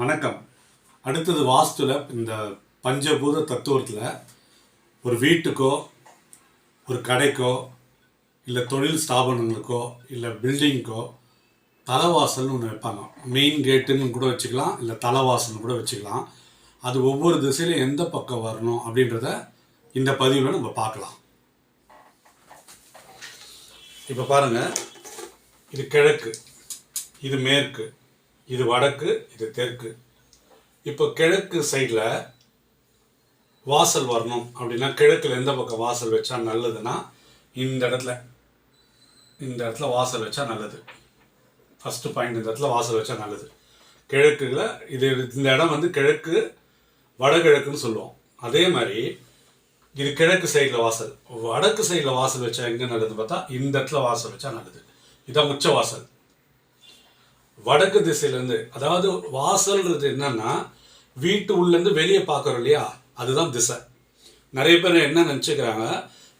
வணக்கம். அடுத்தது வாஸ்துல இந்த பஞ்சபூத தத்துவத்தில் ஒரு வீட்டுக்கோ ஒரு கடைக்கோ இல்லை தொழில் ஸ்தாபனங்களுக்கோ இல்லை பில்டிங்க்கோ தலைவாசல்னு ஒன்று வைப்பாங்க. மெயின் கேட்டுன்னு கூட வச்சுக்கலாம் இல்லை தலைவாசல்னு கூட வச்சுக்கலாம். அது ஒவ்வொரு திசையிலும் எந்த பக்கம் வரணும் அப்படின்றத இந்த பதிவில் நம்ம பார்க்கலாம். இப்போ பாருங்க இது கிழக்கு இது மேற்கு. இது வடக்கு இது தெற்கு. இப்போ கிழக்கு சைடில் வாசல் வரணும் அப்படின்னா கிழக்கில் எந்த பக்கம் வாசல் வச்சா நல்லதுன்னா இந்த இடத்துல. இந்த இடத்துல வாசல் வச்சா நல்லது. ஃபஸ்ட்டு பாயிண்ட் இந்த இடத்துல வாசல் வச்சா நல்லது. கிழக்குல இது இந்த இடம் வந்து கிழக்கு வடகிழக்குன்னு சொல்லுவோம். அதே மாதிரி இது கிழக்கு சைடில் வாசல். வடக்கு சைடில் வாசல் வச்சா எங்கே நல்லது பார்த்தா இந்த இடத்துல வாசல் வச்சா நல்லது. இதான் உச்ச வாசல். வடக்கு திசையிலேருந்து அதாவது வாசல்ன்றது என்னன்னா வீட்டு உள்ளேருந்து வெளியே பார்க்குறோம் இல்லையா? அதுதான் திசை. நிறைய பேர் என்ன நினச்சிக்கிறாங்க?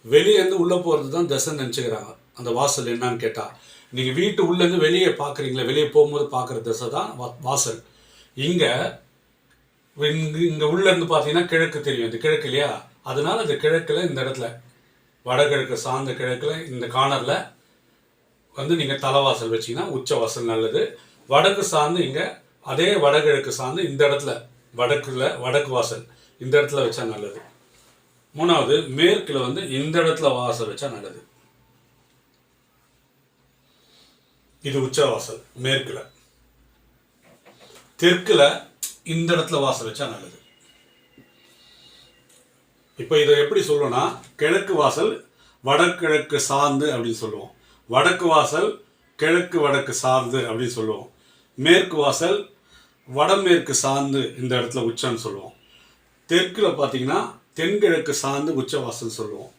வெளியேருந்து உள்ளே போகிறது தான் திசைன்னு நினச்சிக்கிறாங்க. அந்த வாசல் என்னன்னு கேட்டால் நீங்கள் வீட்டு உள்ளேருந்து வெளியே பார்க்குறீங்களா வெளியே போகும்போது பார்க்குற திசை தான் வா- வாசல். இங்கே இங்கே இங்கே உள்ளேருந்து பார்த்தீங்கன்னா கிழக்கு தெரியும். இந்த கிழக்கு இல்லையா? அதனால இந்த கிழக்கில் இந்த இடத்துல வடகிழக்கு சார்ந்த கிழக்கில் இந்த கார்னரில் வந்து நீங்கள் தலைவாசல் வச்சீங்கன்னா உச்ச வாசல் நல்லது. வடக்கு சார்ந்து இங்கே அதே வடகிழக்கு சார்ந்து இந்த இடத்துல வடக்குல வடக்கு வாசல் இந்த இடத்துல வச்சா நல்லது. மூணாவது மேற்கில் வந்து இந்த இடத்துல வாசல் வச்சா நல்லது. இது உச்ச வாசல் மேற்குல. தெற்குல இந்த இடத்துல வாசல் வச்சா நல்லது. இப்போ இதை எப்படி சொல்லணும்னா கிழக்கு வாசல் வடகிழக்கு சார்ந்து அப்படின்னு சொல்லுவோம். வடக்கு வாசல் கிழக்கு வடக்கு சார்ந்து அப்படின்னு சொல்லுவோம். மேற்கு வாசல் வடமேற்கு சார்ந்து இந்த இடத்துல உச்சம்னு சொல்லுவோம். தெற்கில் பார்த்தீங்கன்னா தென்கிழக்கு சார்ந்து உச்ச வாசல் சொல்லுவோம்.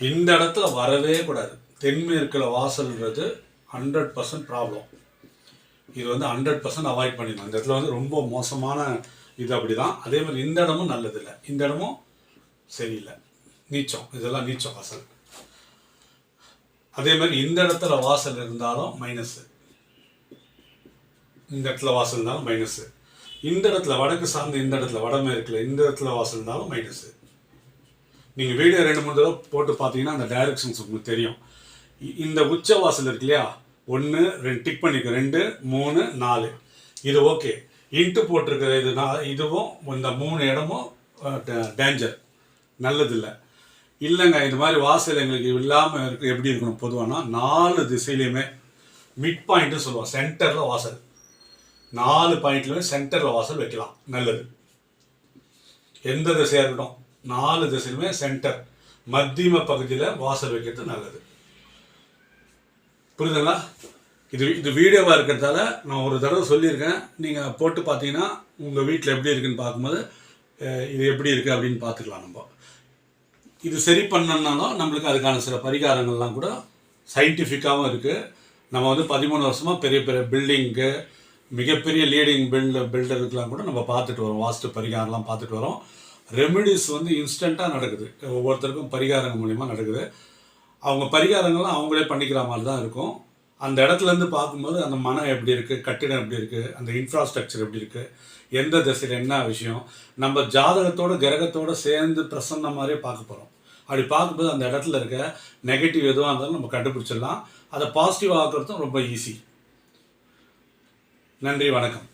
இந்த இடத்துல வரவே கூடாது. தென்மேற்கில் வாசல்ன்றது ஹண்ட்ரட் பர்சன்ட் ப்ராப்ளம் இது வந்து ஹண்ட்ரட் பர்சன்ட் அவாய்ட் பண்ணிடணும். இந்த இடத்துல வந்து ரொம்ப மோசமான இது அப்படி தான் அதே மாதிரி இந்த இடமும் நல்லதில்லை. இந்த இடமும் சரியில்லை. நீச்சம். இதெல்லாம் நீச்சம் வாசல். அதே மாதிரி இந்த இடத்துல வாசல் இருந்தாலும் மைனஸு இந்த இடத்துல வாசல் இருந்தாலும் மைனஸு இந்த இடத்துல வடக்கு சார்ந்து இந்த இடத்துல வடமேற்கில் இந்த இடத்துல வாசல் இருந்தாலும் மைனஸு நீங்கள் வீடியோ ரெண்டு மூணு தடவை போட்டு பார்த்தீங்கன்னா அந்த டைரக்ஷன்ஸ் உங்களுக்கு தெரியும். இ- இந்த உச்ச வாசல் இருக்கு இல்லையா? ஒன்று ரெண்டு டிக் பண்ணிக்க. ரெண்டு மூணு நாலு. இது ஓகே இன்ட்டு போட்டிருக்கிற இது நான் இதுவும் இந்த மூணு இடமும் டேஞ்சர் நல்லதில்லை. இல்லைங்க இந்த மாதிரி வாசல் எங்களுக்கு இல்லாமல் இருக்கு எப்படி இருக்கணும் பொதுவானா நாலு திசையிலையுமே மிட் பாயிண்ட்னு சொல்லுவோம் சென்டரில் வாசல். நாலு பாயிண்ட்லையுமே சென்டரில் வாசல் வைக்கலாம் நல்லது. எந்த திசையாக இருக்கட்டும் நாலு திசையிலுமே சென்டர் மத்தியம பகுதியில் வாசல் வைக்கிறது நல்லது. புரியுதுங்களா? இது இது வீடியோவாக இருக்கிறதால நான் ஒரு தடவை சொல்லியிருக்கேன். நீங்கள் போட்டு பார்த்தீங்கன்னா உங்கள் வீட்டில் எப்படி இருக்குன்னு பார்க்கும்போது இது எப்படி இருக்குது அப்படின்னு பார்த்துக்கலாம் நம்ம. இது சரி பண்ணனாலும் நம்மளுக்கு அதுக்கான சில பரிகாரங்கள்லாம் கூட சயின்டிஃபிக்காகவும் இருக்குது நம்ம வந்து பதிமூணு வருஷமாக பெரிய பெரிய பில்டிங்க்கு மிகப்பெரிய லீடிங் பில்ட பில்டருக்கெலாம் கூட நம்ம பார்த்துட்டு வரோம். வாஸ்து பரிகாரம்லாம் பார்த்துட்டு வரோம். ரெமிடிஸ் வந்து இன்ஸ்டண்ட்டாக நடக்குது. ஒவ்வொருத்தருக்கும் பரிகாரங்கள் மூலிமா நடக்குது. அவங்க பரிகாரங்கள்லாம் அவங்களே பண்ணிக்கிற மாதிரி தான் இருக்கும். அந்த இடத்துல இருந்து பார்க்கும்போது அந்த மனம் எப்படி இருக்குது கட்டிடம் எப்படி இருக்குது அந்த இன்ஃப்ராஸ்ட்ரக்சர் எப்படி இருக்குது எந்த திசையில் என்ன விஷயம் நம்ம ஜாதகத்தோட கிரகத்தோடு சேர்ந்து பிரசன்ன மாதிரியே பார்க்க போகிறோம் அப்படி பார்க்கும்போது அந்த இடத்துல இருக்க நெகட்டிவ் எதுவாக இருந்தாலும் நம்ம கண்டுபிடிச்சிடலாம். அதை பாசிட்டிவ் ஆக்குறதும் ரொம்ப ஈஸி நன்றி வணக்கம்.